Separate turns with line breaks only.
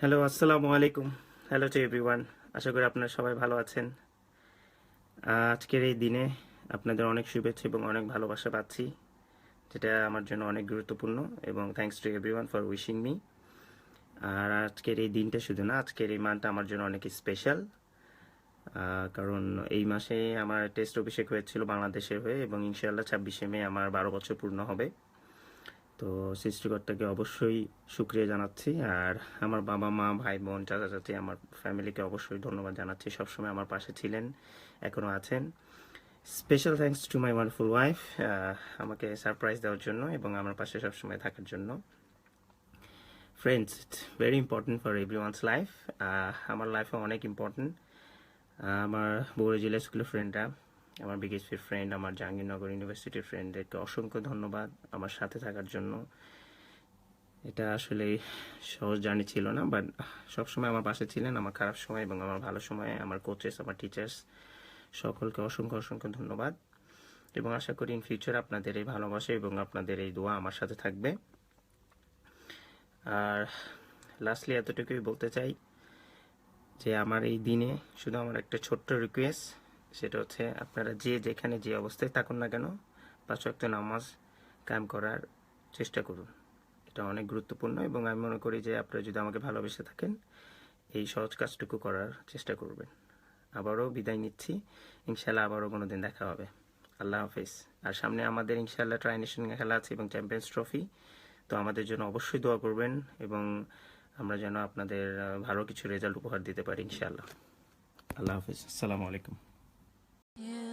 Hello, আসসালামু আলাইকুম। Hello to everyone আশা করি আপনারা সবাই ভালো আছেন। আজকের এই দিনে আপনাদের অনেক শুভেচ্ছা এবং অনেক ভালোবাসা পাচ্ছি, যেটা আমার জন্য অনেক গুরুত্বপূর্ণ এবং thanks to everyone for wishing me আর আজকের এই দিনটা শুধু না, আজকের এই মানটা আমার জন্য অনেক স্পেশাল কারণ এই মাসে আমার টেস্ট অভিষেক হয়েছিল বাংলাদেশের হয়ে এবং ইনশাআল্লাহ ছাব্বিশে মে আমার বারো বছর পূর্ণ হবে। তো সৃষ্টিকর্তাকে অবশ্যই শুক্রিয়া জানাচ্ছি। আর আমার বাবা, মা, ভাই, বোন চাচা চাচি আমার ফ্যামিলিকে অবশ্যই ধন্যবাদ জানাচ্ছি। সবসময় আমার পাশে ছিলেন এখনও আছেন। Special thanks to my wonderful wife আমাকে সারপ্রাইজ দেওয়ার জন্য এবং আমার পাশে সবসময় থাকার জন্য। Friends, it's very important for every one's life আমার লাইফে অনেক ইম্পর্টেন্ট। আমার বগুড়া জেলা স্কুলের ফ্রেন্ডরা আমার বিকেএসপির ফ্রেন্ড আমার জাহাঙ্গীরনগর ইউনিভার্সিটির ফ্রেন্ডদেরকে অসংখ্য ধন্যবাদ আমার সাথে থাকার জন্য। এটা আসলে সহজ জার্নি ছিল না বাট সবসময় আমার পাশে ছিলেন, আমার খারাপ সময় এবং আমার ভালো সময়ে আমার কোচেস আমার টিচার্স সকলকে অসংখ্য অসংখ্য ধন্যবাদ। এবং আশা করি ইন ফিউচার আপনাদের এই ভালোবাসা এবং আপনাদের এই দোয়া আমার সাথে থাকবে। আর লাস্টলি এতটুকুই বলতে চাই যে আমার এই দিনে শুধু আমার একটা ছোট্ট রিকোয়েস্ট সেটা হচ্ছে আপনারা যে যেখানে যে অবস্থায় থাকুন না কেন পাঁচ ওয়াক্ত নামাজ কায়েম করার চেষ্টা করুন। এটা অনেক গুরুত্বপূর্ণ এবং আমি মনে করি যে আপনারা যদি আমাকে ভালোবেসে থাকেন, এই সহজ কাজটুকু করার চেষ্টা করবেন। আবারও বিদায় নিচ্ছি। ইনশাল্লাহ আবারও কোনো দিন দেখা হবে। আল্লাহ হাফিজ। আর সামনে আমাদের ইনশাল্লাহ ট্রাইনেশন খেলা আছে এবং চ্যাম্পিয়ন্স ট্রফি। তো আমাদের জন্য অবশ্যই দোয়া করবেন এবং আমরা যেন আপনাদের ভালো কিছু রেজাল্ট উপহার দিতে পারি ইনশাআল্লাহ। আল্লাহ হাফিজ। আসসালামু আলাইকুম।
Yeah.